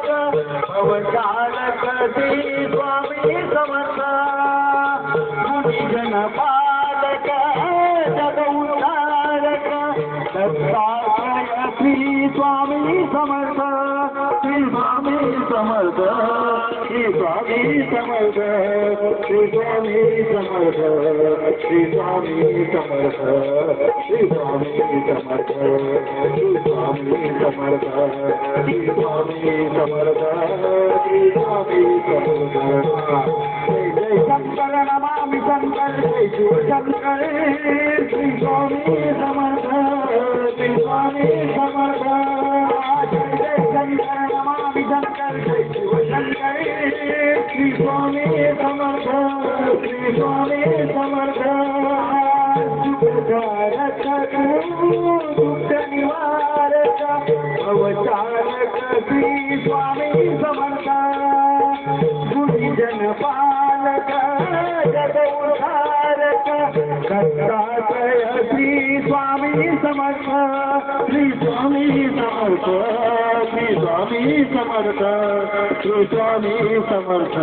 श्री स्वामी दत्तात्रय श्री स्वामी श्री स्वामी स्वामी समर्थ श्री स्वामी समर्थ श्री स्वामी समर्थ श्री स्वामी समर्थ श्री स्वामी समर्थ श्री स्वामी समर्थ श्री स्वामी समर्थ जय शंकर नमामि शंकर जय शिव शंकर श्री स्वामी समर्थ श्री स्वामी समर्थ। स्वामी समर्थ श्री स्वामी समर्थ स्वामी समर्थ श्री स्वामी समर्थ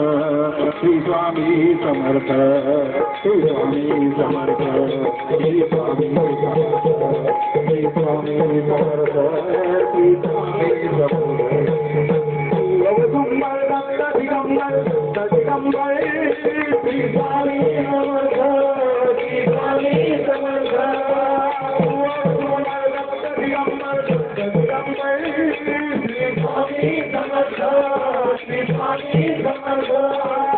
श्री स्वामी समर्थ श्री स्वामी समर्थ श्री स्वामी समर्थ श्री स्वामी समर्थ श्री स्वामी समर्थ ते सम्मान